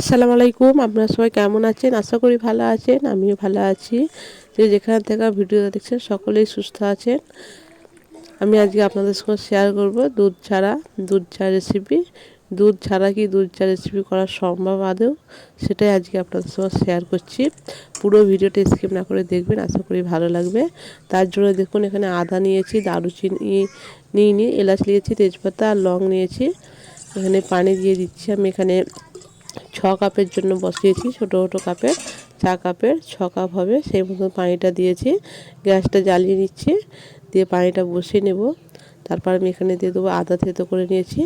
আসসালামু আলাইকুম, আপনারা সবাই কেমন আছেন? আশা করি ভালো আছেন, আমিও ভালো আছি। যে যেখান থেকে ভিডিও দেখছেন, সকলেই সুস্থ আছেন। আমি আজকে আপনাদের সঙ্গে শেয়ার করব দুধ ছাড়া, দুধ চা রেসিপি দুধ ছাড়া কি দুধ চা রেসিপি করা সম্ভব আদৌ? সেটাই আজকে আপনাদের সঙ্গে শেয়ার করছি। পুরো ভিডিওটা স্কিপ না করে দেখবেন, আশা করি ভালো লাগবে। তার জন্য দেখুন, এখানে আদা নিয়েছি, দারুচিনি নিয়ে নিয়ে, এলাচ নিয়েছি, তেজপাতা আর লং নিয়েছি। এখানে পানি দিয়ে দিচ্ছি আমি এখানে কাপের জন্য বসিয়েছি, ছোটো ছোটো কাপের। চা কাপের, ছ কাপ হবে, সেই মতো পানিটা দিয়েছি। গ্যাসটা জ্বালিয়ে নিচ্ছি, দিয়ে পানিটা বসিয়ে নেব। তারপর আমি এখানে দিয়ে দেবো আদা থেতো করে নিয়েছি।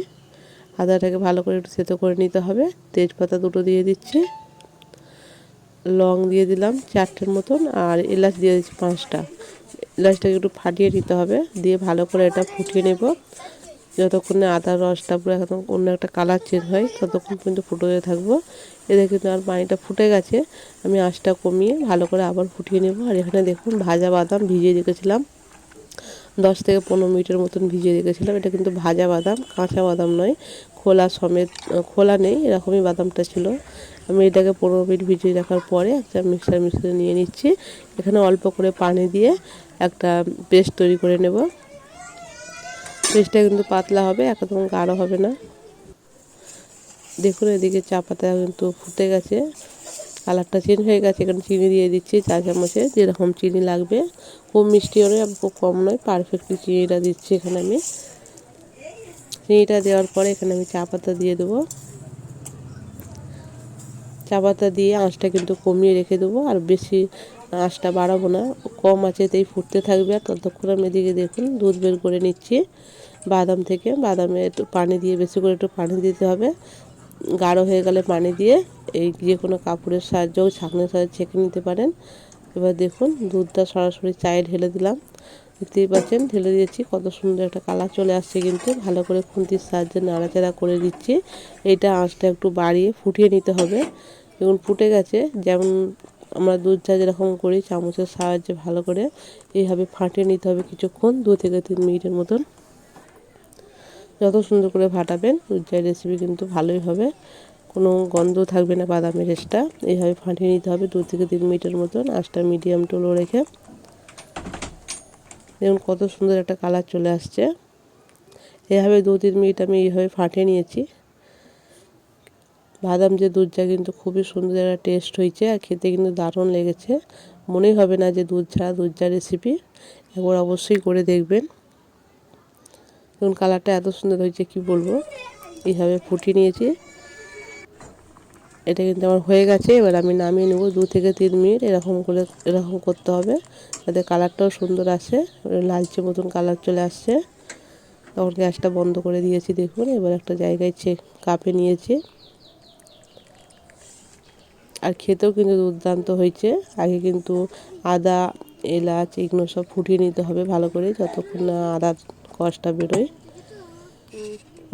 আদাটাকে ভালো করে একটু থেতো করে নিতে হবে। তেজপাতা দুটো দিয়ে দিচ্ছি। লং দিয়ে দিলাম চারটের মতন, আর এলাচ দিয়ে দিচ্ছি পাঁচটা। এলাচটাকে একটু ফাটিয়ে নিতে হবে, দিয়ে ভালো করে এটা ফুটিয়ে নেব। যতক্ষণ আদার রসটা পুরো একদম অন্য একটা কালার চেঞ্জ হয়, ততক্ষণ কিন্তু ফুটোতে থাকব। এদের কিন্তু আর পানিটা ফুটে গেছে। আমি আঁচটা কমিয়ে ভালো করে আবার ফুটিয়ে নেব। আর এখানে দেখুন, ভাজা বাদাম ভিজিয়ে রেখেছিলাম। দশ থেকে পনেরো মিনিটের মতন ভিজিয়ে রেখেছিলাম। এটা কিন্তু ভাজা বাদাম, কাঁচা বাদাম নয়, খোলা সমেত, খোলা নেই, এরকমই বাদামটা ছিল। আমি এটাকে পনেরো মিনিট ভিজিয়ে রাখার পরে একটা মিক্সার, মিক্সারে নিয়ে নিচ্ছি। এখানে অল্প করে পানি দিয়ে একটা পেস্ট তৈরি করে নেব। পেস্টটা কিন্তু পাতলা হবে, একদম গাঢ় হবে না। দেখুন এদিকে চা পাতা কিন্তু ফুটে গেছে, কালারটা চেঞ্জ হয়ে গেছে, এখানে চিনি দিয়ে দিচ্ছি চা চামচে, যেরকম চিনি লাগবে। খুব মিষ্টিও নয় খুব কম নয় পারফেক্টলি চিনিটা দিচ্ছি এখানে আমি। চিনিটা দেওয়ার পরে এখানে আমি চা পাতা দিয়ে দেবো। চা পাতা দিয়ে আঁচটা কিন্তু কমিয়ে রেখে দেবো, আর বেশি আঁচটা বাড়াবো না। কম আঁচেতেই ফুটতে থাকবে, আর ততক্ষণ আমি এদিকে দেখুন দুধ বের করে নিচ্ছি। বাদাম থেকে, বাদামে একটু পানি দিয়ে, বেশি করে একটু পানি দিতে হবে। গাঢ় হয়ে গেলে পানি দিয়ে এই যে কোনো কাপড়ের সাহায্যেও ছাঁকনের সাহায্যে ছেঁকে নিতে পারেন। এবার দেখুন দুধটা সরাসরি চায়ে ঢেলে দিলাম। দেখতেই পাচ্ছেন, ঢেলে দিয়েছি। কত সুন্দর একটা কালার চলে আসছে কিন্তু। ভালো করে খুন্তির সাহায্যে নাড়াচাড়া করে দিচ্ছি এইটা আঁচটা একটু বাড়িয়ে ফুটিয়ে নিতে হবে। দেখুন, ফুটে গেছে। যেমন আমরা দুধ চা যেরকম করি, চামচের সাহায্যে ভালো করে এইভাবে ফাটিয়ে নিতে হবে কিছুক্ষণ, দু থেকে তিন মিনিটের মতন। যত সুন্দর করে ফাটাবেন, দুধ চায়ের রেসিপি কিন্তু ভালোই হবে। কোনো গন্ধ থাকবে না বাদামের রেসটা এইভাবে ফাটিয়ে নিতে হবে দু থেকে তিন মিনিটের মতন। আঁচটা মিডিয়াম টুলো রেখে দেখুন কত সুন্দর একটা কালার চলে আসছে। এভাবে দু তিন মিনিট আমি এইভাবে ফাটিয়ে নিয়েছি। বাদাম যে দুধ চা কিন্তু খুবই সুন্দর একটা টেস্ট হয়েছে আর খেতে কিন্তু দারুণ লেগেছে। মনেই হবে না যে দুধ ছাড়া দুধ চা রেসিপি একবার অবশ্যই করে দেখবেন। দেখুন কালারটা এত সুন্দর হয়েছে, কি বলব? এইভাবে ফুটিয়ে নিয়েছি। এটা কিন্তু আমার হয়ে গেছে, এবার আমি নামিয়ে নেব দু থেকে তিন মিনিট, এরকম করে, এরকম করতে হবে যাতে কালারটাও সুন্দর আসে লালচে মতন কালার চলে আসছে। তখন গ্যাসটা বন্ধ করে দিয়েছি, দেখুন, এবার একটা জায়গায় চেক কাপে নিয়েছি। আর খেতেও কিন্তু দুর্দান্ত হয়েছে, আগে কিন্তু আদা, এলাচ, এগুলো সব ফুটিয়ে নিতে হবে ভালো করে, যতক্ষণ না আদার কষটা বেরোয়।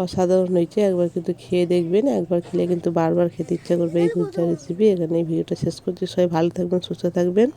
অসাধারণ হয়েছে। একবার কিন্তু খেয়ে দেখবেন, একবার খেলে কিন্তু বারবার খেতে ইচ্ছা করবে। এই দুধ রেসিপি এখানে এই ভিডিওটা শেষ করছি। সবাই ভালো থাকবেন, সুস্থ থাকবেন।